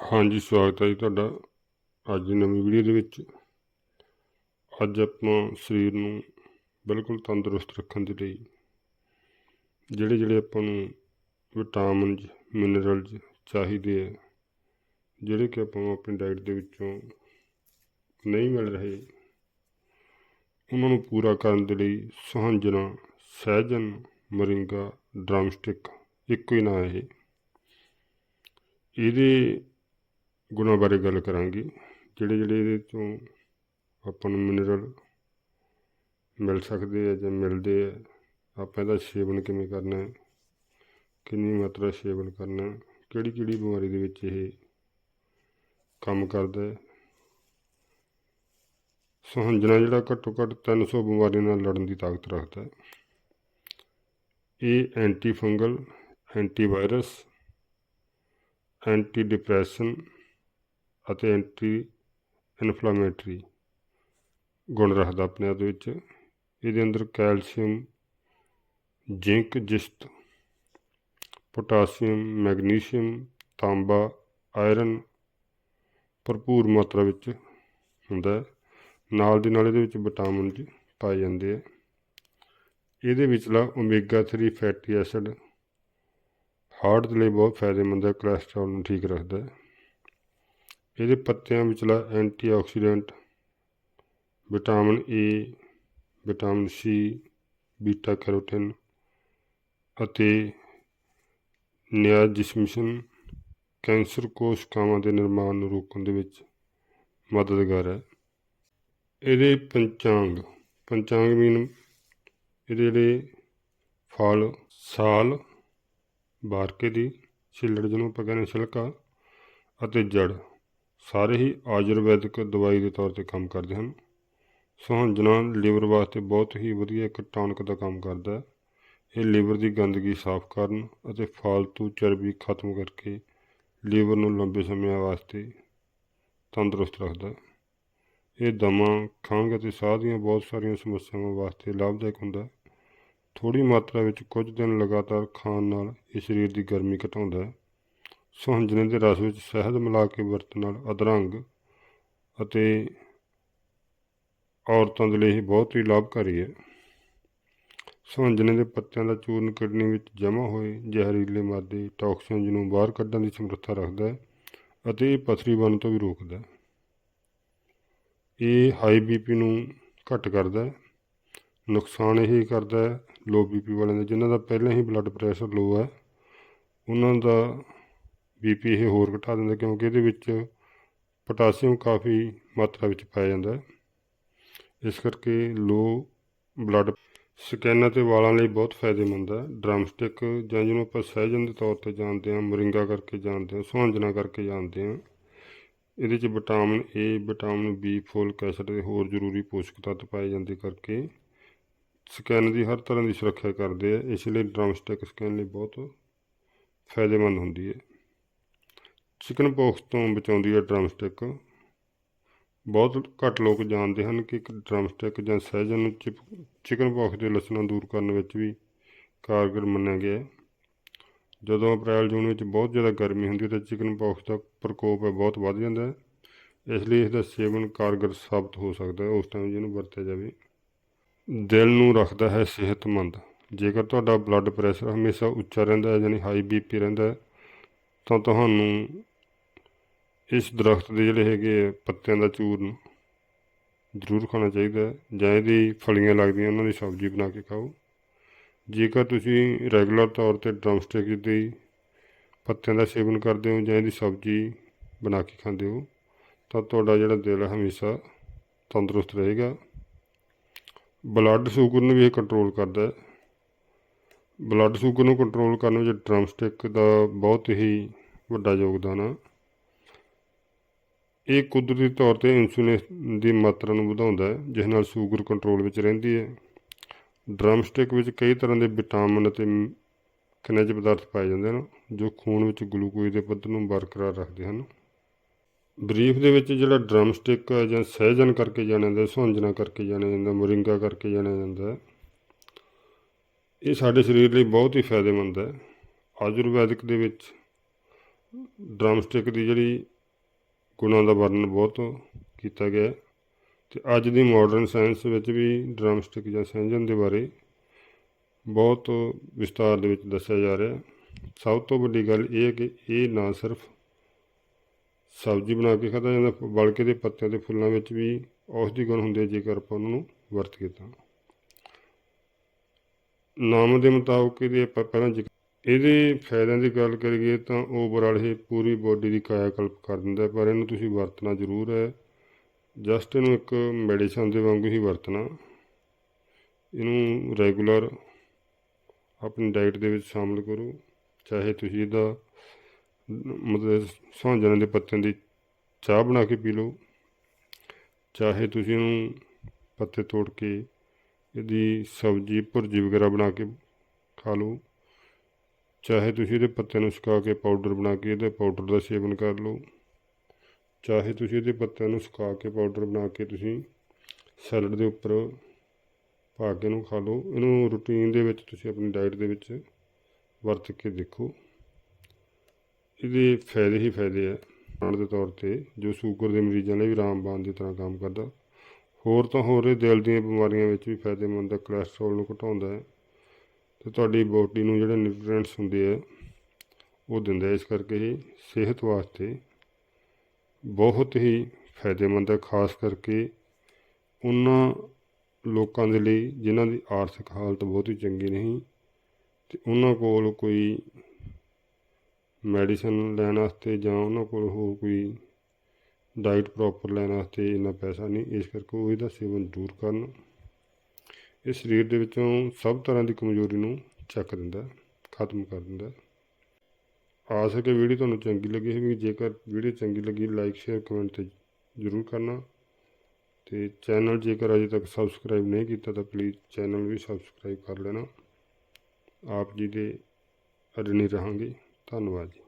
ਹਾਂਜੀ, ਸਵਾਗਤ ਹੈ ਜੀ ਤੁਹਾਡਾ ਅੱਜ ਦੀ ਨਵੀਂ ਵੀਡੀਓ ਦੇ ਵਿੱਚ। ਅੱਜ ਆਪਾਂ ਸਰੀਰ ਨੂੰ ਬਿਲਕੁਲ ਤੰਦਰੁਸਤ ਰੱਖਣ ਦੇ ਲਈ ਜਿਹੜੇ ਜਿਹੜੇ ਆਪਾਂ ਨੂੰ ਵਿਟਾਮਿਨਸ ਮਿਨਰਲਸ ਚਾਹੀਦੇ ਆ, ਜਿਹੜੇ ਕਿ ਆਪਾਂ ਨੂੰ ਆਪਣੀ ਡਾਈਟ ਦੇ ਵਿੱਚੋਂ ਨਹੀਂ ਮਿਲ ਰਹੇ, ਉਹਨਾਂ ਨੂੰ ਪੂਰਾ ਕਰਨ ਦੇ ਲਈ ਸੁਹੰਜਣਾ ਸਹਿਜਨ, ਮਰਿੰਗਾ ਡਰਮਸਟਿਕ ਇੱਕੋ ਹੀ ਨਾ ਇਹ। ਇਹਦੇ ਗੁਣਾਂ ਬਾਰੇ ਗੱਲ ਕਰਾਂਗੇ। ਜਿਹੜੇ ਜਿਹੜੇ ਇਹਦੇ ਤੋਂ ਆਪਾਂ ਨੂੰ ਮਿਨਰਲ ਮਿਲ ਸਕਦੇ ਆ ਜਾਂ ਮਿਲਦੇ ਆ, ਆਪਾਂ ਇਹਦਾ ਸੇਵਨ ਕਿਵੇਂ ਕਰਨਾ ਹੈ? ਕਿੰਨੀ ਮਾਤਰਾ ਸੇਵਨ ਕਰਨਾ ਕਿਹੜੀ ਕਿਹੜੀ ਬਿਮਾਰੀ ਦੇ ਵਿੱਚ ਇਹ ਕੰਮ ਕਰਦਾ ਹੈ? ਸੁਹੰਜਣਾ ਜਿਹੜਾ ਘੱਟੋ ਘੱਟ 300 ਬਿਮਾਰੀਆਂ ਨਾਲ ਲੜਨ ਦੀ ਤਾਕਤ ਰੱਖਦਾ ਹੈ। ਇਹ anti fungal anti virus anti depression ਅਤੇ ਐਂਟੀ ਇਨਫਲਾਮੇਟਰੀ ਗੁਣ ਰੱਖਦਾ ਆਪਣੇ ਆਪ ਵਿੱਚ। ਇਹਦੇ ਅੰਦਰ ਕੈਲਸ਼ੀਅਮ ਜ਼ਿੰਕ ਜਿਸਤ ਪੋਟਾਸ਼ੀਅਮ ਮੈਗਨੀਸ਼ੀਅਮ ਤਾਂਬਾ ਆਇਰਨ ਭਰਪੂਰ ਮਾਤਰਾ ਵਿੱਚ ਹੁੰਦਾ ਹੈ। ਨਾਲ ਦੀ ਨਾਲ ਇਹਦੇ ਵਿੱਚ ਵਿਟਾਮਿਨ ਜੀ ਪਾਏ ਜਾਂਦੇ ਆ। ਇਹਦੇ ਵਿਚਲਾ ਓਮੇਗਾ 3 ਫੈਟੀ ਐਸਿਡ ਹਾਰਟ ਦੇ ਲਈ ਬਹੁਤ ਫਾਇਦੇਮੰਦ ਹੈ। ਕੋਲੇਸਟ੍ਰੋਲ ਨੂੰ ਠੀਕ ਰੱਖਦਾ ਹੈ। ਇਹਦੇ ਪੱਤਿਆਂ ਵਿਚਲਾ antioxidant vitamin A vitamin C beta carotene ਅਤੇ ਨਿਆਜਿਸਮਿਸ਼ਨ ਕੈਂਸਰ ਕੋਸ਼ਕਾਵਾਂ ਦੇ ਨਿਰਮਾਣ ਨੂੰ ਰੋਕਣ ਦੇ ਵਿੱਚ ਮਦਦਗਾਰ ਹੈ। ਇਹਦੇ ਪੰਚਾਂਗ ਪੰਚਾਂਗ ਮੀਨ ਇਹਦੇ ਜਿਹੜੇ ਫਲ, ਸਾਲ, ਬਾਰਕੇ ਦੀ, ਛਿੱਲੜ ਜਿਹਨੂੰ ਆਪਾਂ ਕਹਿੰਦੇ ਛਿਲਕਾ ਅਤੇ ਜੜ। ਸਾਰੇ ਹੀ ਆਯੁਰਵੈਦਿਕ ਦਵਾਈ ਦੇ ਤੌਰ ਤੇ ਕੰਮ ਕਰਦੇ ਹਨ। ਸੁਹੰਜਣਾ ਲੀਵਰ ਵਾਸਤੇ ਬਹੁਤ ਹੀ ਵਧੀਆ ਇੱਕ ਟਾਨਕ ਦਾ ਕੰਮ ਕਰਦਾ ਹੈ। ਇਹ ਲੀਵਰ ਦੀ ਗੰਦਗੀ ਸਾਫ਼ ਕਰਨ ਅਤੇ ਫਾਲਤੂ ਚਰਬੀ ਖਤਮ ਕਰਕੇ ਲੀਵਰ ਨੂੰ ਲੰਬੇ ਸਮਿਆਂ ਵਾਸਤੇ ਤੰਦਰੁਸਤ ਰੱਖਦਾ ਹੈ। ਇਹ ਦਮਾ, ਖੰਘ ਅਤੇ ਸਾਹ ਦੀਆਂ ਬਹੁਤ ਸਾਰੀਆਂ ਸਮੱਸਿਆਵਾਂ ਵਾਸਤੇ ਲਾਭਦਾਇਕ ਹੁੰਦਾ ਹੈ। ਥੋੜੀ ਮਾਤਰਾ ਵਿੱਚ ਕੁਝ ਦਿਨ ਲਗਾਤਾਰ ਖਾਣ ਨਾਲ ਇਹ ਸਰੀਰ ਦੀ ਗਰਮੀ ਘਟਾਉਂਦਾ ਹੈ। ਸੁਹੰਜਣੇ ਦੇ ਰਸ ਵਿੱਚ ਸ਼ਹਿਦ ਮਿਲਾ ਕੇ ਵਰਤਣ ਨਾਲ ਅਧਰੰਗ ਅਤੇ ਔਰਤਾਂ ਦੇ ਲਈ ਇਹ ਬਹੁਤ ਹੀ ਲਾਭਕਾਰੀ ਹੈ। ਸੁਹੰਜਣੇ ਦੇ ਪੱਤਿਆਂ ਦਾ ਚੂਰਨ ਕਿਡਨੀ ਵਿੱਚ ਜਮ੍ਹਾਂ ਹੋਏ ਜ਼ਹਿਰੀਲੇ ਮਾਦੇ ਟੌਕਸਿਨਸ ਨੂੰ ਬਾਹਰ ਕੱਢਣ ਦੀ ਸਮਰੱਥਾ ਰੱਖਦਾ ਹੈ ਅਤੇ ਇਹ ਪਥਰੀ ਬਣਨ ਤੋਂ ਵੀ ਰੋਕਦਾ ਹੈ। ਇਹ ਹਾਈ ਬੀਪੀ ਨੂੰ ਘੱਟ ਕਰਦਾ ਹੈ। ਨੁਕਸਾਨ ਇਹ ਕਰਦਾ ਹੈ ਲੋ ਬੀਪੀ ਵਾਲਿਆਂ ਦਾ, ਜਿਨ੍ਹਾਂ ਦਾ ਪਹਿਲਾਂ ਹੀ ਬਲੱਡ ਪ੍ਰੈਸ਼ਰ ਲੋ ਹੈ, ਉਹਨਾਂ ਦਾ ਬੀਪੀ ਇਹ ਹੋਰ ਘਟਾ ਦਿੰਦਾ ਕਿਉਂਕਿ ਇਹਦੇ ਵਿੱਚ ਪੋਟਾਸ਼ੀਅਮ ਕਾਫੀ ਮਾਤਰਾ ਵਿੱਚ ਪਾਇਆ ਜਾਂਦਾ ਹੈ। ਇਸ ਕਰਕੇ ਲੋ ਬਲੱਡ ਸਕਿਨ ਅਤੇ ਵਾਲਾਂ ਲਈ ਬਹੁਤ ਫਾਇਦੇਮੰਦ ਹੈ। ਡਰਮਸਟਿਕ ਜਾਂ ਜਿਹਨੂੰ ਆਪਾਂ ਸਹਿਜਨ ਦੇ ਤੌਰ ਤੇ ਜਾਣਦੇ ਹਾਂ, ਮਰਿੰਗਾ ਕਰਕੇ ਜਾਣਦੇ ਹਾਂ, ਸੁਹੰਜਣਾ ਕਰਕੇ ਜਾਣਦੇ ਹਾਂ, ਇਹਦੇ 'ਚ vitamin A vitamin B folic acid ਤੇ ਹੋਰ ਜ਼ਰੂਰੀ ਪੋਸ਼ਕ ਤੱਤ ਪਾਏ ਜਾਂਦੇ ਕਰਕੇ ਸਕਿਨ ਦੀ ਹਰ ਤਰ੍ਹਾਂ ਦੀ ਸੁਰੱਖਿਆ ਕਰਦੇ ਆ। ਇਸ ਲਈ ਡਰਮਸਟਿਕ ਸਕਿਨ ਲਈ ਬਹੁਤ ਫਾਇਦੇਮੰਦ ਹੁੰਦੀ ਹੈ। ਚਿਕਨ ਪੌਕਸ ਤੋਂ ਬਚਾਉਂਦੀ ਹੈ ਡਰਮਸਟਿਕ ਬਹੁਤ ਘੱਟ ਲੋਕ ਜਾਣਦੇ ਹਨ ਕਿ ਇੱਕ ਡਰਮਸਟਿਕ ਜਾਂ ਸਹਿਜਨ ਨੂੰ ਚਿਕਨ ਪੌਕਸ ਦੇ ਲੱਛਣਾਂ ਦੂਰ ਕਰਨ ਵਿੱਚ ਵੀ ਕਾਰਗਰ ਮੰਨਿਆ ਗਿਆ ਹੈ। ਜਦੋਂ ਅਪ੍ਰੈਲ ਜੂਨ ਵਿੱਚ ਬਹੁਤ ਜ਼ਿਆਦਾ ਗਰਮੀ ਹੁੰਦੀ ਹੈ ਤਾਂ ਚਿਕਨ ਪੌਕਸ ਦਾ ਪ੍ਰਕੋਪ ਹੈ, ਬਹੁਤ ਵੱਧ ਜਾਂਦਾ ਹੈ। ਇਸ ਲਈ ਇਸ ਦਾ ਸੇਵਨ ਕਾਰਗਰ ਸਾਬਤ ਹੋ ਸਕਦਾ ਹੈ, ਉਸ ਟਾਈਮ ਜਿਹਨੂੰ ਵਰਤਿਆ ਜਾਵੇ। ਦਿਲ ਨੂੰ ਰੱਖਦਾ ਹੈ ਸਿਹਤਮੰਦ। ਜੇਕਰ ਤੁਹਾਡਾ ਬਲੱਡ ਪ੍ਰੈਸ਼ਰ ਹਮੇਸ਼ਾ ਉੱਚਾ ਰਹਿੰਦਾ ਹੈ, ਯਾਨੀ ਹਾਈ ਬੀਪੀ ਰਹਿੰਦਾ ਹੈ, ਤਾਂ ਤੁਹਾਨੂੰ ਇਸ ਦਰਖਤ ਦੇ ਜਿਹੜੇ ਹੈਗੇ ਆ, ਪੱਤਿਆਂ ਦਾ ਚੂਰਨ ਜ਼ਰੂਰ ਖਾਣਾ ਚਾਹੀਦਾ ਜਾਂ ਇਹਦੀ ਫਲੀਆਂ ਲੱਗਦੀਆਂ ਉਹਨਾਂ ਦੀ ਸਬਜ਼ੀ ਬਣਾ ਕੇ ਖਾਓ। ਜੇਕਰ ਤੁਸੀਂ ਰੈਗੂਲਰ ਤੌਰ ਤੇ ਡਰਮਸਟਿਕ ਦੀ ਪੱਤਿਆਂ ਦਾ ਸੇਵਨ ਕਰਦੇ ਹੋ ਜਾਂ ਇਹਦੀ ਸਬਜ਼ੀ ਬਣਾ ਕੇ ਖਾਂਦੇ ਹੋ ਤਾਂ ਤੁਹਾਡਾ ਜਿਹੜਾ ਦਿਲ ਹੈ ਹਮੇਸ਼ਾ ਤੰਦਰੁਸਤ ਰਹੇਗਾ। ਬਲੱਡ ਸ਼ੂਗਰ ਨੂੰ ਵੀ ਇਹ ਕੰਟਰੋਲ ਕਰਦਾ ਹੈ। ਬਲੱਡ ਸ਼ੂਗਰ ਨੂੰ ਕੰਟਰੋਲ ਕਰਨ ਵਿੱਚ ਡਰਮਸਟਿਕ ਦਾ ਬਹੁਤ ਹੀ ਵੱਡਾ ਯੋਗਦਾਨ ਆ। ਇਹ ਕੁਦਰਤੀ ਤੌਰ ਤੇ ਇਨਸੂਲਿਨ ਦੀ ਮਾਤਰਾ ਨੂੰ ਵਧਾਉਂਦਾ ਹੈ, ਜਿਸ ਨਾਲ ਸ਼ੂਗਰ ਕੰਟਰੋਲ ਵਿੱਚ ਰਹਿੰਦੀ ਹੈ। ਡਰਮਸਟਿਕ ਵਿੱਚ ਕਈ ਤਰ੍ਹਾਂ ਦੇ ਵਿਟਾਮਿਨ ਅਤੇ ਖਣਿਜ ਪਦਾਰਥ ਪਾਏ ਜਾਂਦੇ ਹਨ, ਜੋ ਖੂਨ ਵਿੱਚ ਗਲੂਕੋਜ਼ ਦੇ ਪੱਧਰ ਨੂੰ ਬਰਕਰਾਰ ਰੱਖਦੇ ਹਨ। ਬਰੀਫ ਦੇ ਵਿੱਚ ਜਿਹੜਾ ਡਰਮਸਟਿਕ ਜਾਂ ਸਹਿਜਨ ਕਰਕੇ ਜਾਣਿਆ ਜਾਂਦਾ, ਸੁਹੰਜਣਾ ਕਰਕੇ ਜਾਣਿਆ ਜਾਂਦਾ, ਮੁਰਿੰਗਾ ਕਰਕੇ ਜਾਣਿਆ ਜਾਂਦਾ ਇਹ ਸਾਡੇ ਸਰੀਰ ਲਈ ਬਹੁਤ ਹੀ ਫਾਇਦੇਮੰਦ ਹੈ। ਆਯੁਰਵੈਦਿਕ ਦੇ ਵਿੱਚ ਡਰਮਸਟਿਕ ਦੀ ਜਿਹੜੀ ਗੁਣਾਂ ਦਾ ਵਰਣਨ ਬਹੁਤ ਕੀਤਾ ਗਿਆ ਹੈ। ਤੇ ਅੱਜ ਦੀ ਮਾਡਰਨ ਸਾਇੰਸ ਵਿੱਚ ਵੀ ਡਰਮਸਟਿਕ ਜਾਂ ਸਿੰਜਨ ਦੇ ਬਾਰੇ ਬਹੁਤ ਵਿਸਤਾਰ ਦੇ ਵਿੱਚ ਦੱਸਿਆ ਜਾ ਰਿਹਾ ਸਭ ਤੋਂ ਵੱਡੀ ਗੱਲ ਇਹ ਹੈ ਕਿ ਇਹ ਨਾ ਸਿਰਫ ਸਬਜ਼ੀ ਬਣਾ ਕੇ ਖਾਧਾ ਜਾਂਦਾ, ਬਲਕਿ ਦੇ ਪੱਤਿਆਂ ਤੇ ਫੁੱਲਾਂ ਵਿੱਚ ਵੀ ਔਸ਼ਧੀ ਗੁਣ ਹੁੰਦੇ ਜੇਕਰ ਆਪਾਂ ਉਹਨਾਂ ਨੂੰ ਵਰਤ ਕੇ ਤਾਂ। ਨਾਮ ਦੇ ਮੁਤਾਬਕ ਇਹਦੇ ਆਪਾਂ ਪਹਿਲਾਂ ਇਹਦੇ ਫਾਇਦਿਆਂ ਦੀ ਗੱਲ ਕਰੀਏ ਤਾਂ ਓਵਰਆਲ ਇਹ ਪੂਰੀ ਬੋਡੀ ਦੀ ਕਾਇਆਕਲਪ ਕਰ ਦਿੰਦਾ ਪਰ ਇਹਨੂੰ ਤੁਸੀਂ ਵਰਤਣਾ ਜ਼ਰੂਰ ਹੈ। ਜਸਟ ਇਹਨੂੰ ਇੱਕ ਮੈਡੀਸਨ ਦੇ ਵਾਂਗੂ ਹੀ ਵਰਤਣਾ। ਇਹਨੂੰ ਰੈਗੂਲਰ ਆਪਣੀ ਡਾਈਟ ਦੇ ਵਿੱਚ ਸ਼ਾਮਲ ਕਰੋ। ਚਾਹੇ ਤੁਸੀਂ ਇਹਦਾ ਮਤਲਬ ਸੌਂਜਣ ਦੇ ਪੱਤਿਆਂ ਦੀ ਚਾਹ ਬਣਾ ਕੇ ਪੀ ਲਓ। ਚਾਹੇ ਤੁਸੀਂ ਇਹਨੂੰ ਪੱਤੇ ਤੋੜ ਕੇ ਇਹਦੀ ਸਬਜ਼ੀ, ਭੁਰਜੀ ਵਗੈਰਾ ਬਣਾ ਕੇ ਖਾ ਲਓ। ਚਾਹੇ ਤੁਸੀਂ ਇਹਦੇ ਪੱਤਿਆਂ ਨੂੰ ਸੁਕਾ ਕੇ ਪਾਊਡਰ ਬਣਾ ਕੇ ਇਹਦੇ ਪਾਊਡਰ ਦਾ ਸੇਵਨ ਕਰ ਲਓ। ਚਾਹੇ ਤੁਸੀਂ ਇਹਦੇ ਪੱਤਿਆਂ ਨੂੰ ਸੁਕਾ ਕੇ ਪਾਊਡਰ ਬਣਾ ਕੇ ਤੁਸੀਂ ਸੈਲਡ ਦੇ ਉੱਪਰ ਪਾ ਕੇ ਇਹਨੂੰ ਖਾ ਲਓ। ਇਹਨੂੰ ਰੂਟੀਨ ਦੇ ਵਿੱਚ ਤੁਸੀਂ ਆਪਣੀ ਡਾਈਟ ਦੇ ਵਿੱਚ ਵਰਤ ਕੇ ਦੇਖੋ। ਇਹਦੇ ਫਾਇਦੇ ਹੀ ਫਾਇਦੇ ਆ ਖਾਣ ਦੇ ਤੌਰ ਤੇ, ਜੋ ਸ਼ੂਗਰ ਦੇ ਮਰੀਜ਼ਾਂ ਲਈ ਵੀ ਰਾਮਬਾਣ ਦੀ ਤਰ੍ਹਾਂ ਕੰਮ ਕਰਦਾ। ਹੋਰ ਤਾਂ ਹੋਰ ਇਹ ਦਿਲ ਦੀਆਂ ਬਿਮਾਰੀਆਂ ਵਿੱਚ ਵੀ ਫਾਇਦੇਮੰਦ ਹੈ ਕੋਲੇਸਟ੍ਰੋਲ ਨੂੰ ਘਟਾਉਂਦਾ ਹੈ। ਤੇ ਤੁਹਾਡੀ ਬੋਡੀ ਨੂੰ ਜਿਹੜੇ ਨਿਊਟ੍ਰੀਐਂਟਸ ਹੁੰਦੇ ਆ, ਉਹ ਦਿੰਦਾ ਇਸ ਕਰਕੇ ਇਹ ਸਿਹਤ ਵਾਸਤੇ ਬਹੁਤ ਹੀ ਫਾਇਦੇਮੰਦ ਹੈ ਖਾਸ ਕਰਕੇ ਉਹਨਾਂ ਲੋਕਾਂ ਦੇ ਲਈ ਜਿਨ੍ਹਾਂ ਦੀ ਆਰਥਿਕ ਹਾਲਤ ਬਹੁਤ ਹੀ ਚੰਗੀ ਨਹੀਂ ਤੇ ਉਹਨਾਂ ਕੋਲ ਕੋਈ ਮੈਡੀਸਨ ਲੈਣ ਵਾਸਤੇ ਜਾਂ ਉਹਨਾਂ ਕੋਲ ਹੋਰ ਕੋਈ ਡਾਈਟ ਪ੍ਰੋਪਰ ਲੈਣ ਵਾਸਤੇ ਇੰਨਾ ਪੈਸਾ ਨਹੀਂ, ਇਸ ਕਰਕੇ ਉਹ ਇਹਦਾ ਸੇਵਨ ਜ਼ਰੂਰ ਕਰਨ। ਇਹ ਸਰੀਰ ਦੇ ਵਿੱਚੋਂ ਸਭ ਤਰ੍ਹਾਂ ਦੀ ਕਮਜ਼ੋਰੀ ਨੂੰ ਚੱਕ ਦਿੰਦਾ ਖਤਮ ਕਰ ਦਿੰਦਾ ਹੈ। ਆ ਸਕੇ ਵੀਡੀਓ ਤੁਹਾਨੂੰ ਚੰਗੀ ਲੱਗੀ ਹੋਵੇ ਜੇਕਰ ਵੀਡੀਓ ਚੰਗੀ ਲੱਗੀ ਲਾਈਕ ਸ਼ੇਅਰ ਕਮੈਂਟ ਤੇ ਜ਼ਰੂਰ ਕਰਨਾ। ਤੇ ਚੈਨਲ ਜੇਕਰ ਅਜੇ ਤੱਕ ਸਬਸਕ੍ਰਾਈਬ ਨਹੀਂ ਕੀਤਾ, ਤਾਂ ਪਲੀਜ਼ ਚੈਨਲ ਵੀ ਸਬਸਕ੍ਰਾਈਬ ਕਰ ਲੈਣਾ। ਆਪ ਜੀ ਦੇ ਅਡਨੀ ਰਹਾਂਗੇ। ਧੰਨਵਾਦ ਜੀ।